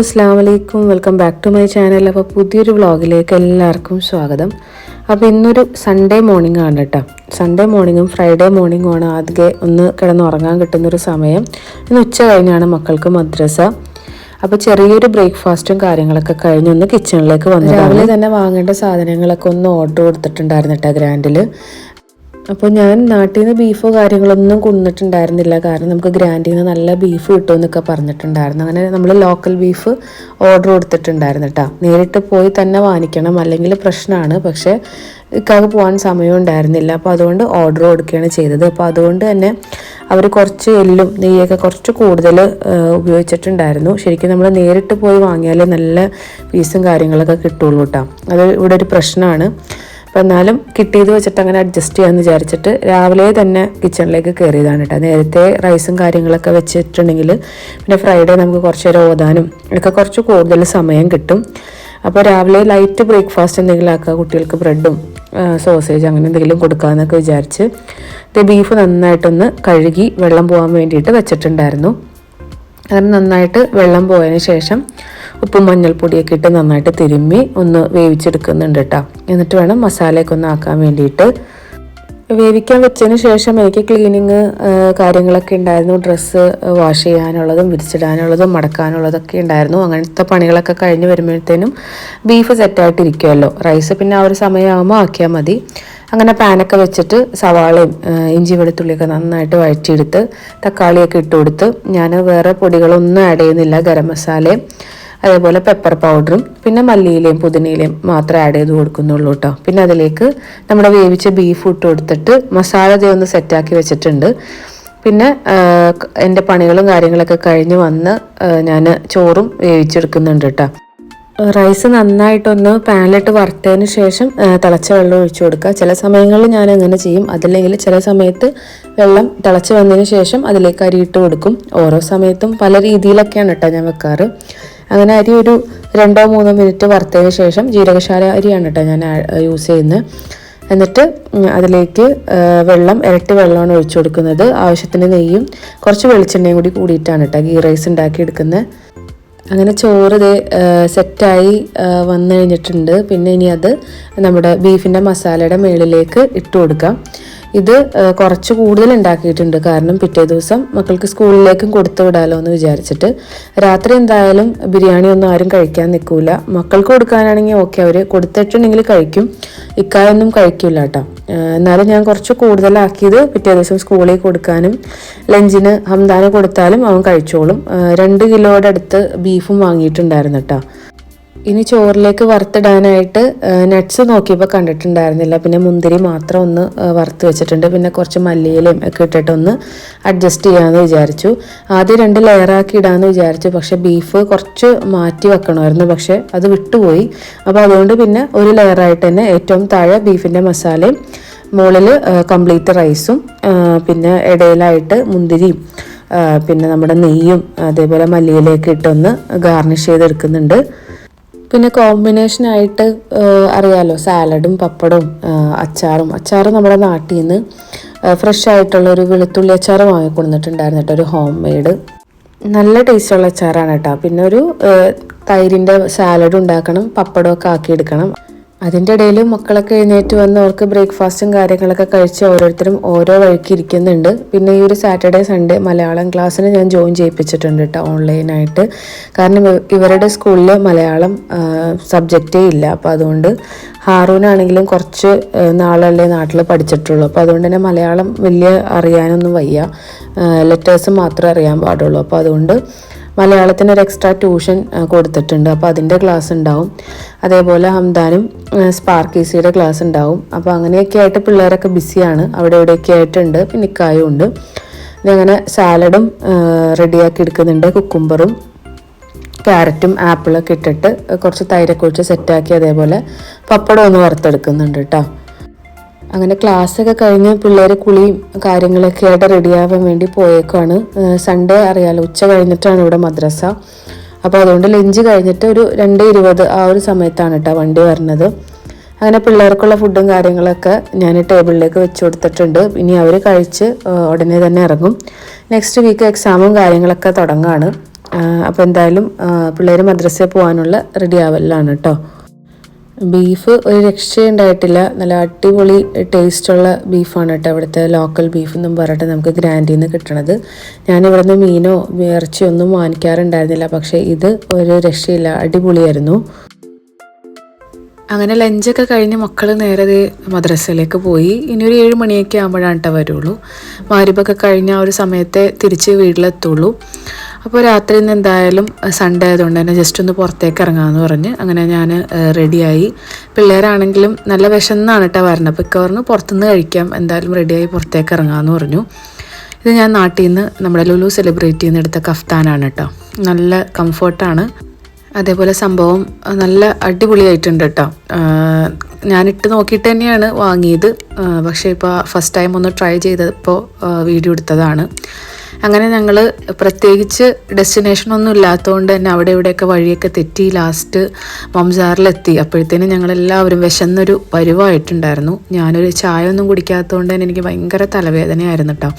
അസ്സാം വലൈക്കും welcome back to my channel. അപ്പോൾ പുതിയൊരു വ്ളോഗിലേക്ക് എല്ലാവർക്കും സ്വാഗതം. അപ്പോൾ ഇന്നൊരു സൺഡേ മോർണിംഗ് ആണ് കേട്ടോ. സൺഡേ മോർണിംഗും ഫ്രൈഡേ മോർണിംഗും ആണ് ആദ്യം ഒന്ന് കിടന്നുറങ്ങാൻ കിട്ടുന്നൊരു സമയം. ഇന്ന് ഉച്ച കഴിഞ്ഞാണ് മക്കൾക്ക് മദ്രസ. അപ്പോൾ ചെറിയൊരു ബ്രേക്ക്ഫാസ്റ്റും കാര്യങ്ങളൊക്കെ കഴിഞ്ഞ് ഒന്ന് കിച്ചണിലേക്ക് വന്നു രാവിലെ തന്നെ വാങ്ങേണ്ട സാധനങ്ങളൊക്കെ ഒന്ന് ഓർഡർ കൊടുത്തിട്ടുണ്ടായിരുന്നു കേട്ടോ ഗ്രാൻഡിൽ അപ്പോൾ ഞാൻ നാട്ടിൽ നിന്ന് ബീഫോ കാര്യങ്ങളൊന്നും കൊണ്ടിട്ടുണ്ടായിരുന്നില്ല കാരണം നമുക്ക് ഗ്രാൻഡിൽ നിന്ന് നല്ല ബീഫ് കിട്ടുമെന്നൊക്കെ പറഞ്ഞിട്ടുണ്ടായിരുന്നു. അങ്ങനെ നമ്മൾ ലോക്കൽ ബീഫ് ഓർഡർ കൊടുത്തിട്ടുണ്ടായിരുന്നു കേട്ടോ നേരിട്ട് പോയി തന്നെ വാങ്ങിക്കണം. അല്ലെങ്കിൽ പ്രശ്നമാണ് പക്ഷേ ഇക്കാക്ക് പോകാൻ സമയം ഉണ്ടായിരുന്നില്ല. അപ്പോൾ അതുകൊണ്ട് ഓർഡർ കൊടുക്കുകയാണ് ചെയ്തത്. അപ്പോൾ അതുകൊണ്ട് തന്നെ അവർ കുറച്ച് എല്ലും നെയ്യൊക്കെ കുറച്ച് കൂടുതൽ ഉപയോഗിച്ചിട്ടുണ്ടായിരുന്നു. ശരിക്കും നമ്മൾ നേരിട്ട് പോയി വാങ്ങിയാൽ നല്ല പീസും കാര്യങ്ങളൊക്കെ കിട്ടുള്ളൂ കേട്ടോ അത് ഇവിടെ ഒരു പ്രശ്നമാണ് അപ്പം എന്നാലും കിട്ടിയത് വെച്ചിട്ട് അങ്ങനെ അഡ്ജസ്റ്റ് ചെയ്യാമെന്ന് വിചാരിച്ചിട്ട് രാവിലെ തന്നെ കിച്ചണിലേക്ക് കയറിയതാണ് കേട്ടോ നേരത്തെ റൈസും കാര്യങ്ങളൊക്കെ വെച്ചിട്ടുണ്ടെങ്കിൽ പിന്നെ ഫ്രൈഡേ നമുക്ക് കുറച്ച് നേരം ഓതാനും ഒക്കെ കുറച്ച് കൂടുതൽ സമയം കിട്ടും. അപ്പോൾ രാവിലെ ലൈറ്റ് ബ്രേക്ക്ഫാസ്റ്റ് എന്തെങ്കിലും ആക്കുക കുട്ടികൾക്ക് ബ്രെഡും സോസേജ് അങ്ങനെ എന്തെങ്കിലും കൊടുക്കാമെന്നൊക്കെ വിചാരിച്ച് ബീഫ് നന്നായിട്ടൊന്ന് കഴുകി വെള്ളം പോകാൻ വേണ്ടിയിട്ട് വെച്ചിട്ടുണ്ടായിരുന്നു. അങ്ങനെ നന്നായിട്ട് വെള്ളം പോയതിന് ശേഷം ഉപ്പും മഞ്ഞൾപ്പൊടിയൊക്കെ ഇട്ട് നന്നായിട്ട് തിരുമ്മി ഒന്ന് വേവിച്ചെടുക്കുന്നുണ്ട് കേട്ടോ. എന്നിട്ട് വേണം മസാലയൊക്കെ ഒന്ന് ആക്കാൻ വേണ്ടിയിട്ട്. വേവിക്കാൻ വെച്ചതിന് ശേഷം എനിക്ക് ക്ലീനിങ് കാര്യങ്ങളൊക്കെ ഉണ്ടായിരുന്നു. ഡ്രസ്സ് വാഷ് ചെയ്യാനുള്ളതും വിരിച്ചിടാനുള്ളതും മടക്കാനുള്ളതൊക്കെ ഉണ്ടായിരുന്നു. അങ്ങനത്തെ പണികളൊക്കെ കഴിഞ്ഞ് വരുമ്പോഴത്തേനും ബീഫ് സെറ്റായിട്ടിരിക്കുമല്ലോ റൈസ് പിന്നെ ആ ഒരു സമയമാകുമ്പോൾ ആക്കിയാൽ മതി. അങ്ങനെ പാനൊക്കെ വെച്ചിട്ട് സവാളയും ഇഞ്ചി വെളുത്തുള്ളിയൊക്കെ നന്നായിട്ട് വഴറ്റിയെടുത്ത് തക്കാളിയൊക്കെ ഇട്ട് കൊടുത്ത് ഞാൻ വേറെ പൊടികളൊന്നും ആഡ് ചെയ്യുന്നില്ല. ഗരം മസാലയും അതേപോലെ പെപ്പർ പൗഡറും പിന്നെ മല്ലിയിലയും പുതിനയിലയും മാത്രം ആഡ് ചെയ്ത് കൊടുക്കുന്നുള്ളൂ കേട്ടോ പിന്നെ അതിലേക്ക് നമ്മുടെ വേവിച്ച ബീഫ് ഇട്ട് കൊടുത്തിട്ട് മസാല ഒന്ന് സെറ്റാക്കി വെച്ചിട്ടുണ്ട്. പിന്നെ എന്റെ പണികളും കാര്യങ്ങളൊക്കെ കഴിഞ്ഞ് വന്ന് ഞാൻ ചോറും വേവിച്ചെടുക്കുന്നുണ്ട് കേട്ടോ റൈസ് നന്നായിട്ടൊന്ന് പാനിലിട്ട് വറുത്തതിന് ശേഷം തിളച്ച വെള്ളം ഒഴിച്ചു കൊടുക്കുക. ചില സമയങ്ങളിൽ ഞാൻ അങ്ങനെ ചെയ്യും. അതല്ലെങ്കിൽ ചില സമയത്ത് വെള്ളം തിളച്ച് വന്നതിന് ശേഷം അതിലേക്ക് അരി ഇട്ട് കൊടുക്കും. ഓരോ സമയത്തും പല രീതിയിലൊക്കെയാണ് കേട്ടോ ഞാൻ വെക്കാറ്. അങ്ങനെ അരി ഒരു രണ്ടോ മൂന്നോ മിനിറ്റ് വറുത്തതിന് ശേഷം ജീരകശാല അരിയാണ് കേട്ടോ ഞാൻ യൂസ് ചെയ്യുന്നത്. എന്നിട്ട് അതിലേക്ക് വെള്ളം ഇരട്ടി വെള്ളമാണ് ഒഴിച്ചു കൊടുക്കുന്നത്. ആവശ്യത്തിന് നെയ്യും കുറച്ച് വെളിച്ചെണ്ണയും കൂടി കൂടിയിട്ടാണ് കേട്ടോ ഗീ റൈസ് ഉണ്ടാക്കി എടുക്കുന്നത് അങ്ങനെ ചോറ് ഇത് സെറ്റായി വന്നു കഴിഞ്ഞിട്ടുണ്ട്. പിന്നെ ഇനി അത് നമ്മുടെ ബീഫിന്റെ മസാലയുടെ മുകളിലേക്ക് ഇട്ട് കൊടുക്കാം. ഇത് കുറച്ച് കൂടുതൽ ഉണ്ടാക്കിയിട്ടുണ്ട്. കാരണം പിറ്റേ ദിവസം മക്കൾക്ക് സ്കൂളിലേക്കും കൊടുത്തു വിടാലോ എന്ന് വിചാരിച്ചിട്ട്. രാത്രി എന്തായാലും ബിരിയാണി ഒന്നും ആരും കഴിക്കാൻ നിൽക്കൂല. മക്കൾക്ക് കൊടുക്കാനാണെങ്കിൽ ഓക്കെ അവർ കൊടുത്തിട്ടുണ്ടെങ്കിൽ കഴിക്കും. ഇക്കായൊന്നും കഴിക്കില്ല കേട്ടോ. എന്നാലും ഞാൻ കുറച്ച് കൂടുതലാക്കിയത് പിറ്റേ ദിവസം സ്കൂളിൽ കൊടുക്കാനും ലഞ്ചിന് ഹംദാന് കൊടുത്താലും അവൻ കഴിച്ചോളും. രണ്ട് കിലോയുടെ അടുത്ത് ബീഫും വാങ്ങിയിട്ടുണ്ടായിരുന്നു കേട്ടോ. ഇനി ചോറിലേക്ക് വറുത്തിടാനായിട്ട് നട്ട്സ് നോക്കിയപ്പോൾ കണ്ടിട്ടുണ്ടായിരുന്നില്ല. പിന്നെ മുന്തിരി മാത്രം ഒന്ന് വറുത്ത് വെച്ചിട്ടുണ്ട്. പിന്നെ കുറച്ച് മല്ലിയിലയും ഒക്കെ ഇട്ടിട്ട് ഒന്ന് അഡ്ജസ്റ്റ് ചെയ്യാമെന്ന് വിചാരിച്ചു. ആദ്യം രണ്ട് ലെയറാക്കി ഇടാമെന്ന് വിചാരിച്ചു. പക്ഷെ ബീഫ് കുറച്ച് മാറ്റി വെക്കണമായിരുന്നു. പക്ഷെ അത് വിട്ടുപോയി. അപ്പോൾ അതുകൊണ്ട് പിന്നെ ഒരു ലെയറായിട്ട് തന്നെ ഏറ്റവും താഴെ ബീഫിന്റെ മസാലയും മുകളിൽ കംപ്ലീറ്റ് റൈസും പിന്നെ ഇടയിലായിട്ട് മുന്തിരിയും പിന്നെ നമ്മുടെ നെയ്യും അതേപോലെ മല്ലിയിലേക്ക് ഇട്ടൊന്ന് ഗാർണിഷ് ചെയ്തെടുക്കുന്നുണ്ട്. പിന്നെ കോമ്പിനേഷൻ ആയിട്ട് അറിയാലോ സാലഡും പപ്പടവും അച്ചാറും. അച്ചാർ നമ്മുടെ നാട്ടിൽ നിന്ന് ഫ്രഷ് ആയിട്ടുള്ള ഒരു വെളുത്തുള്ളി അച്ചാർ വാങ്ങിക്കൊടുന്നിട്ടുണ്ടായിരുന്നു കേട്ടോ ഒരു ഹോം മെയ്ഡ് നല്ല ടേസ്റ്റുള്ള അച്ചാറാണ് കേട്ടോ. പിന്നെ ഒരു തൈരിന്റെ സാലഡ് ഉണ്ടാക്കണം പപ്പടമൊക്കെ ആക്കിയെടുക്കണം. അതിന്റെ ഇടയിൽ മക്കളൊക്കെ എഴുന്നേറ്റ് വന്ന് അവർക്ക് ബ്രേക്ക്ഫാസ്റ്റും കാര്യങ്ങളൊക്കെ കഴിച്ച് ഓരോരുത്തരും ഓരോ വഴിക്ക് ഇരിക്കുന്നുണ്ട്. പിന്നെ ഈ ഒരു സാറ്റർഡേ സൺഡേ മലയാളം ക്ലാസ്സിന് ഞാൻ ജോയിൻ ചെയ്യിപ്പിച്ചിട്ടുണ്ട് കേട്ടോ ഓൺലൈനായിട്ട്. കാരണം ഇവരുടെ സ്കൂളിൽ മലയാളം സബ്ജക്റ്റേ ഇല്ല. അപ്പോൾ അതുകൊണ്ട് ഹാറൂനാണെങ്കിലും കുറച്ച് നാളല്ലേ നാട്ടിൽ പഠിച്ചിട്ടുള്ളൂ. അപ്പോൾ അതുകൊണ്ട് തന്നെ മലയാളം വലിയ അറിയാനൊന്നും വയ്യ. ലെറ്റേഴ്സ് മാത്രമേ അറിയാൻ പാടുള്ളൂ. അപ്പോൾ അതുകൊണ്ട് മലയാളത്തിന് ഒരു എക്സ്ട്രാ ട്യൂഷൻ കൊടുത്തിട്ടുണ്ട്. അപ്പോൾ അതിന്റെ ക്ലാസ് ഉണ്ടാവും. അതേപോലെ ഹംദാനും സ്പാർക്കിസിയുടെ ക്ലാസ് ഉണ്ടാവും. അപ്പോൾ അങ്ങനെയൊക്കെ ആയിട്ട് പിള്ളേരൊക്കെ ബിസിയാണ് അവിടെ ഇവിടെയൊക്കെ ആയിട്ടുണ്ട്. പിന്നെ ഇക്കായും ഉണ്ട്. അങ്ങനെ സാലഡും റെഡിയാക്കി എടുക്കുന്നുണ്ട്. കുക്കുംബറും ക്യാരറ്റും ആപ്പിളൊക്കെ ഇട്ടിട്ട് കുറച്ച് തൈരൊക്കെ ഒഴിച്ച് സെറ്റാക്കി അതേപോലെ പപ്പടം ഒന്ന് വറുത്തെടുക്കുന്നുണ്ട് കേട്ടോ അങ്ങനെ ക്ലാസ്സൊക്കെ കഴിഞ്ഞ് പിള്ളേർ കുളിയും കാര്യങ്ങളൊക്കെ ആയിട്ട് റെഡിയാവാൻ വേണ്ടി പോയേക്കാണ്. സൺഡേ അറിയാലോ ഉച്ച കഴിഞ്ഞിട്ടാണ് ഇവിടെ മദ്രസ. അപ്പോൾ അതുകൊണ്ട് ലഞ്ച് കഴിഞ്ഞിട്ട് ഒരു രണ്ട് ഇരുപത് ആ ഒരു സമയത്താണ് കേട്ടോ വണ്ടി വരുന്നത് അങ്ങനെ പിള്ളേർക്കുള്ള ഫുഡും കാര്യങ്ങളൊക്കെ ഞാൻ ടേബിളിലേക്ക് വെച്ച് കൊടുത്തിട്ടുണ്ട്. ഇനി അവർ കഴിച്ച് ഉടനെ തന്നെ ഇറങ്ങും. നെക്സ്റ്റ് വീക്ക് എക്സാമും കാര്യങ്ങളൊക്കെ തുടങ്ങുകയാണ് അപ്പോൾ എന്തായാലും പിള്ളേർ മദ്രസയിൽ പോകാനുള്ള റെഡി ആവലാണ് കേട്ടോ ബീഫ് ഒരു രക്ഷയുണ്ടായിട്ടില്ല നല്ല അടിപൊളി ടേസ്റ്റുള്ള ബീഫാണ് കേട്ടോ ഇവിടുത്തെ ലോക്കൽ ബീഫ് എന്നും പറഞ്ഞിട്ട് നമുക്ക് ഗ്രാൻഡിൽ നിന്ന് കിട്ടണത്. ഞാനിവിടെ നിന്ന് മീനോ ഇറച്ചിയോ ഒന്നും വാങ്ങിക്കാറുണ്ടായിരുന്നില്ല. പക്ഷേ ഇത് ഒരു രക്ഷയില്ല. അടിപൊളിയായിരുന്നു. അങ്ങനെ ലഞ്ചൊക്കെ കഴിഞ്ഞ് മക്കൾ നേരെ മദ്രസയിലേക്ക് പോയി. ഇനി ഒരു ഏഴ് മണിയൊക്കെ ആകുമ്പോഴാണ് കേട്ടോ വരുള്ളൂ. മാരിബൊക്കെ കഴിഞ്ഞ ആ ഒരു സമയത്തെ തിരിച്ച് വീട്ടിലെത്തുള്ളൂ. അപ്പോൾ രാത്രി ഇന്ന് എന്തായാലും സൺഡേ ആയതുകൊണ്ട് തന്നെ ജസ്റ്റ് ഒന്ന് പുറത്തേക്ക് ഇറങ്ങാമെന്ന് പറഞ്ഞ് അങ്ങനെ ഞാൻ റെഡിയായി പിള്ളേരാണെങ്കിലും നല്ല വിശന്നാണ് കേട്ടോ വരണത്. അപ്പോൾ ഇക്ക പറഞ്ഞു പുറത്തുനിന്ന് കഴിക്കാം. എന്തായാലും റെഡിയായി പുറത്തേക്ക് ഇറങ്ങാമെന്ന് പറഞ്ഞു. ഇത് ഞാൻ നാട്ടിൽ നിന്ന് നമ്മുടെ ലുലു സെലിബ്രേറ്റ് ചെയ്യുന്ന എടുത്ത കഫ്താനാണ് കേട്ടോ നല്ല കംഫർട്ടാണ് അതേപോലെ സംഭവം നല്ല അടിപൊളിയായിട്ടുണ്ട് കേട്ടോ ഞാൻ ഇട്ട് നോക്കിയിട്ട് തന്നെയാണ് വാങ്ങിയത്. പക്ഷേ ഇപ്പോൾ ഫസ്റ്റ് ടൈം ഒന്ന് ട്രൈ ചെയ്തപ്പോൾ വീഡിയോ എടുത്തതാണ്. അങ്ങനെ ഞങ്ങൾ പ്രത്യേകിച്ച് ഡെസ്റ്റിനേഷൻ ഒന്നും ഇല്ലാത്തതുകൊണ്ട് തന്നെ അവിടെ ഇവിടെയൊക്കെ വഴിയൊക്കെ തെറ്റി ലാസ്റ്റ് മംസാറിലെത്തി. അപ്പോഴത്തേനും ഞങ്ങളെല്ലാവരും വിശന്നൊരു പരുവായിട്ടുണ്ടായിരുന്നു. ഞാനൊരു ചായ ഒന്നും കുടിക്കാത്തതുകൊണ്ട് തന്നെ എനിക്ക് ഭയങ്കര തലവേദനയായിരുന്നു കേട്ടോ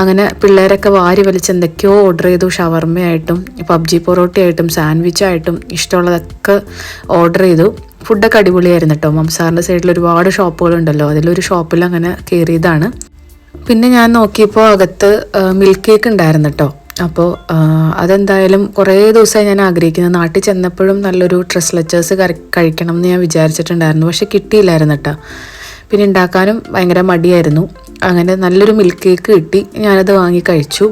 അങ്ങനെ പിള്ളേരൊക്കെ വാരി വലിച്ച് എന്തൊക്കെയോ ഓർഡർ ചെയ്തു. ഷവർമ്മയായിട്ടും പബ്ജി പൊറോട്ടയായിട്ടും സാൻഡ്വിച്ചായിട്ടും ഇഷ്ടമുള്ളതൊക്കെ ഓർഡർ ചെയ്തു. ഫുഡൊക്കെ അടിപൊളിയായിരുന്നു കേട്ടോ മംസാറിന്റെ സൈഡിൽ ഒരുപാട് ഷോപ്പുകളുണ്ടല്ലോ അതിലൊരു ഷോപ്പിൽ അങ്ങനെ കയറിയതാണ് പിന്നെ ഞാൻ നോക്കിയപ്പോൾ അകത്ത് മിൽക്ക് കേക്ക് ഉണ്ടായിരുന്നു കേട്ടോ അപ്പോൾ അതെന്തായാലും കുറേ ദിവസമായി ഞാൻ ആഗ്രഹിക്കുന്നത് നാട്ടിൽ ചെന്നപ്പോഴും നല്ലൊരു ഡ്രസ് ലെച്ചേഴ്സ് കഴിക്കണം എന്ന് ഞാൻ വിചാരിച്ചിട്ടുണ്ടായിരുന്നു. പക്ഷെ കിട്ടിയില്ലായിരുന്നു കേട്ടോ പിന്നെ ഉണ്ടാക്കാനും ഭയങ്കര മടിയായിരുന്നു. അങ്ങനെ നല്ലൊരു മിൽക്ക് കേക്ക് കിട്ടി. ഞാനത് വാങ്ങി കഴിച്ചു.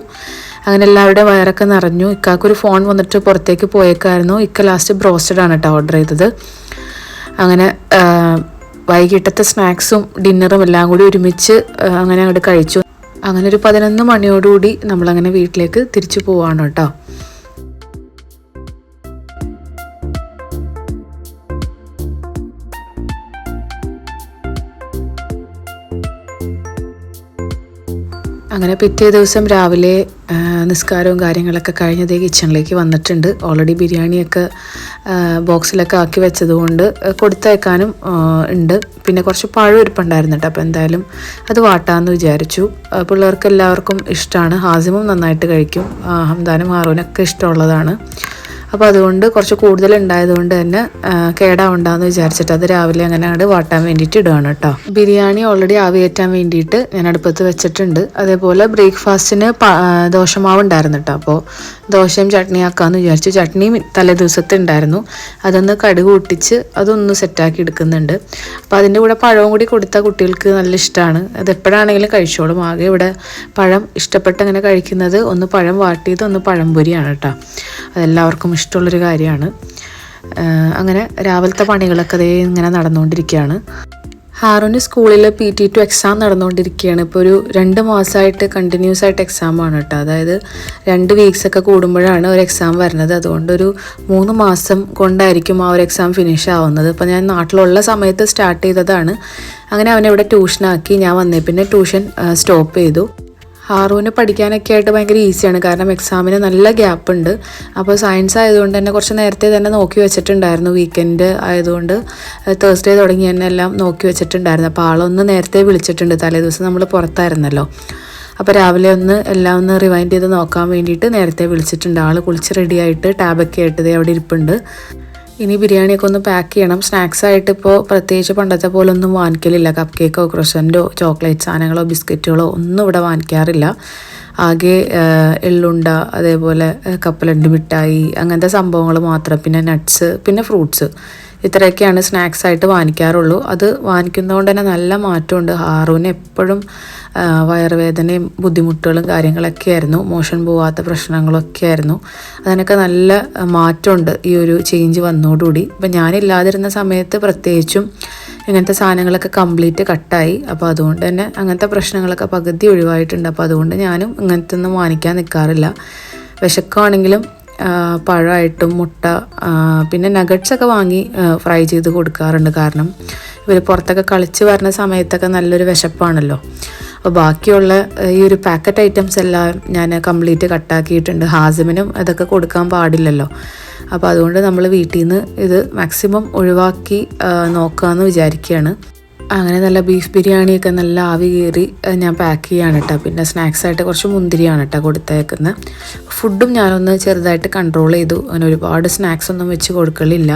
അങ്ങനെ എല്ലാവരുടെ വയറൊക്കെ നിറഞ്ഞു. ഇക്കാക്കൊരു ഫോൺ വന്നിട്ട് പുറത്തേക്ക് പോയേക്കായിരുന്നു. ഇക്ക ലാസ്റ്റ് ബ്രോസ്റ്റഡ് ആണ് കേട്ടോ ഓർഡർ ചെയ്തത്. അങ്ങനെ വൈകിട്ടത്തെ സ്നാക്സും ഡിന്നറും എല്ലാം കൂടി ഒരുമിച്ച് അങ്ങനെ അങ്ങോട്ട് കഴിച്ചു. അങ്ങനെ ഒരു പതിനൊന്ന് മണിയോടുകൂടി നമ്മളങ്ങനെ വീട്ടിലേക്ക് തിരിച്ചു പോവാണ് കേട്ടോ. അങ്ങനെ പിറ്റേ ദിവസം രാവിലെ നിസ്കാരവും കാര്യങ്ങളൊക്കെ കഴിഞ്ഞതേ കിച്ചണിലേക്ക് വന്നിട്ടുണ്ട്. ഓൾറെഡി ബിരിയാണിയൊക്കെ ബോക്സിലൊക്കെ ആക്കി വെച്ചതുകൊണ്ട് കൊടുത്തയക്കാനും ഉണ്ട്. പിന്നെ കുറച്ച് പഴം ഇരിപ്പുണ്ടായിരുന്നു കേട്ടോ അപ്പോൾ എന്തായാലും അത് വാട്ടാമെന്ന് വിചാരിച്ചു. പിള്ളേർക്ക് എല്ലാവർക്കും ഇഷ്ടമാണ് ഹാസിമും നന്നായിട്ട് കഴിക്കും. ഹംദാനും ഹാറൂനൊക്കെ ഇഷ്ടമുള്ളതാണ്. അപ്പോൾ അതുകൊണ്ട് കുറച്ച് കൂടുതൽ ഉണ്ടായതുകൊണ്ട് തന്നെ കേടാവുണ്ടാന്ന് വിചാരിച്ചിട്ട് അത് രാവിലെ അങ്ങനെ അങ്ങോട്ട് വാട്ടാൻ വേണ്ടിയിട്ട് ഇടുകയാണ് കേട്ടോ. ബിരിയാണി ഓൾറെഡി ആവിയേറ്റാൻ വേണ്ടിയിട്ട് ഞാൻ അടുപ്പത്ത് വെച്ചിട്ടുണ്ട്. അതേപോലെ ബ്രേക്ക്ഫാസ്റ്റിന് ദോശമാവ് ഉണ്ടായിരുന്നു കേട്ടോ. അപ്പോൾ ദോശയും ചട്നിയും ആക്കാമെന്ന് വിചാരിച്ചു. ചട്നിയും തലേ ദിവസത്തെ ഉണ്ടായിരുന്നു. അതൊന്ന് കടുക് പൊട്ടിച്ച് അതൊന്ന് സെറ്റാക്കി എടുക്കുന്നുണ്ട്. അപ്പോൾ അതിന്റെ കൂടെ പഴവും കൂടി കൊടുത്താൽ കുട്ടികൾക്ക് നല്ല ഇഷ്ടമാണ് അത് എപ്പോഴാണെങ്കിലും കഴിച്ചോളും. ആകെ ഇവിടെ പഴം ഇഷ്ടപ്പെട്ട് അങ്ങനെ കഴിക്കുന്നത് ഒന്ന് പഴം വാട്ടിയത് ഒന്ന് പഴംപൊരിയാണ് കേട്ടോ. അതെല്ലാവർക്കും ഇഷ്ടമുള്ളൊരു കാര്യമാണ്. അങ്ങനെ രാവിലത്തെ പണികളൊക്കെ അതേ ഇങ്ങനെ നടന്നുകൊണ്ടിരിക്കുകയാണ്. ഹാറൂന് സ്കൂളിൽ പി ടി ടു എക്സാം നടന്നുകൊണ്ടിരിക്കുകയാണ്. ഇപ്പോൾ ഒരു രണ്ട് മാസമായിട്ട് കണ്ടിന്യൂസ് ആയിട്ട് എക്സാം ആണ് കേട്ടോ. അതായത് രണ്ട് വീക്സ് ഒക്കെ കൂടുമ്പോഴാണ് ഒരു എക്സാം വരുന്നത്. അതുകൊണ്ട് ഒരു മൂന്ന് മാസം കൊണ്ടായിരിക്കും ആ ഒരു എക്സാം ഫിനിഷ് ആവുന്നത്. ഇപ്പോൾ ഞാൻ നാട്ടിലുള്ള സമയത്ത് സ്റ്റാർട്ട് ചെയ്തതാണ്. അങ്ങനെ അവനെ ഇവിടെ ട്യൂഷനാക്കി ഞാൻ വന്നേ. പിന്നെ ട്യൂഷൻ സ്റ്റോപ്പ് ചെയ്തു. ഹാറൂന് പഠിക്കാനൊക്കെ ആയിട്ട് ഭയങ്കര ഈസിയാണ് കാരണം എക്സാമിന് നല്ല ഗ്യാപ്പ് ഉണ്ട്. അപ്പോൾ സയൻസ് ആയതുകൊണ്ട് തന്നെ കുറച്ച് നേരത്തെ തന്നെ നോക്കി വെച്ചിട്ടുണ്ടായിരുന്നു. വീക്കെൻഡ് ആയതുകൊണ്ട് തേഴ്സ്ഡേ തുടങ്ങി തന്നെ എല്ലാം നോക്കി വെച്ചിട്ടുണ്ടായിരുന്നു. അപ്പോൾ ആളൊന്ന് നേരത്തെ വിളിച്ചിട്ടുണ്ട്. തലേദിവസം നമ്മൾ പുറത്തായിരുന്നല്ലോ. അപ്പോൾ രാവിലെ ഒന്ന് എല്ലാം ഒന്ന് റിവൈൻഡ് ചെയ്ത് നോക്കാൻ വേണ്ടിയിട്ട് നേരത്തെ വിളിച്ചിട്ടുണ്ട്. ആൾ കുളിച്ച് റെഡിയായിട്ട് ടാബൊക്കെ ആയിട്ട് അവിടെ ഇരിപ്പുണ്ട്. ഇനി ബിരിയാണിയൊക്കെ ഒന്ന് പാക്ക് ചെയ്യണം. സ്നാക്സ് ആയിട്ട് ഇപ്പോൾ പ്രത്യേകിച്ച് പണ്ടത്തെ പോലെ ഒന്നും വാങ്ങിക്കലില്ല. കപ്പ് കേക്കോ ക്രൊസന്റോ ചോക്ലേറ്റ് സാധനങ്ങളോ ബിസ്ക്കറ്റുകളോ ഒന്നും ഇവിടെ വാങ്ങിക്കാറില്ല. ആകെ എള്ളുണ്ട അതേപോലെ കപ്പലണ്ടി മിഠായി അങ്ങനത്തെ സംഭവങ്ങൾ മാത്രം. പിന്നെ നട്ട്സ് പിന്നെ ഫ്രൂട്ട്സ് ഇത്രയൊക്കെയാണ് സ്നാക്സ് ആയിട്ട് വാങ്ങിക്കാറുള്ളൂ. അത് വാങ്ങിക്കുന്നതുകൊണ്ട് തന്നെ നല്ല മാറ്റമുണ്ട്. ഹാറൂന് എപ്പോഴും വയറുവേദനയും ബുദ്ധിമുട്ടുകളും കാര്യങ്ങളൊക്കെ ആയിരുന്നു മോഷൻ പോവാത്ത പ്രശ്നങ്ങളൊക്കെ ആയിരുന്നു അതിനൊക്കെ നല്ല മാറ്റമുണ്ട് ഈ ഒരു ചേഞ്ച് വന്നതോടുകൂടി. ഇപ്പം ഞാനില്ലാതിരുന്ന സമയത്ത് പ്രത്യേകിച്ചും ഇങ്ങനത്തെ സാധനങ്ങളൊക്കെ കംപ്ലീറ്റ് കട്ടായി അപ്പോൾ അതുകൊണ്ട് തന്നെ അങ്ങനത്തെ പ്രശ്നങ്ങളൊക്കെ പകുതി ഒഴിവായിട്ടുണ്ട്. അപ്പോൾ അതുകൊണ്ട് ഞാനും ഇങ്ങനത്തെ ഒന്നും വാങ്ങിക്കാൻ നിൽക്കാറില്ല വിശക്കാണെങ്കിലും പഴമായിട്ടും മുട്ട പിന്നെ നഗറ്റ്സ് ഒക്കെ വാങ്ങി ഫ്രൈ ചെയ്ത് കൊടുക്കാറുണ്ട്. കാരണം ഇവർ പുറത്തൊക്കെ കളിച്ച് വരുന്ന സമയത്തൊക്കെ നല്ലൊരു വിശപ്പാണല്ലോ. അപ്പോൾ ബാക്കിയുള്ള ഈ ഒരു പാക്കറ്റ് ഐറ്റംസ് എല്ലാം ഞാൻ കംപ്ലീറ്റ് കട്ടാക്കിയിട്ടുണ്ട്. ഹാസിമിനും അതൊക്കെ കൊടുക്കാൻ പാടില്ലല്ലോ. അപ്പോൾ അതുകൊണ്ട് നമ്മൾ വീട്ടിൽ നിന്ന് ഇത് മാക്സിമം ഒഴിവാക്കി നോക്കാമെന്ന് വിചാരിക്കുകയാണ് അങ്ങനെ നല്ല ബീഫ് ബിരിയാണിയൊക്കെ നല്ല ആവി കയറി ഞാൻ പാക്ക് ചെയ്യാണ് കേട്ടോ പിന്നെ സ്നാക്സ് ആയിട്ട് കുറച്ച് മുന്തിരിയാണ് കേട്ടോ കൊടുത്തേക്കുന്നത് ഫുഡും ഞാനൊന്ന് ചെറുതായിട്ട് കൺട്രോൾ ചെയ്തു. അങ്ങനെ ഒരുപാട് സ്നാക്സ് ഒന്നും വെച്ച് കൊടുക്കലില്ല.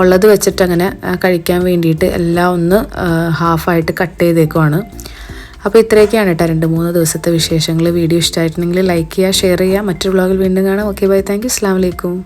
ഉള്ളത് വെച്ചിട്ട് അങ്ങനെ കഴിക്കാൻ വേണ്ടിയിട്ട് എല്ലാം ഒന്ന് ഹാഫായിട്ട് കട്ട് ചെയ്തേക്കുവാണ്. അപ്പോൾ ഇത്രയൊക്കെയാണ് കേട്ടോ രണ്ട് മൂന്ന് ദിവസത്തെ വിശേഷങ്ങൾ വീഡിയോ ഇഷ്ടമായിട്ടുണ്ടെങ്കിൽ ലൈക്ക് ചെയ്യുക ഷെയർ ചെയ്യുക. മറ്റൊരു വ്ളോഗിൽ വീണ്ടും കാണാം. ഓക്കെ ബൈ താങ്ക് യു അസ്സാം വലൈക്കും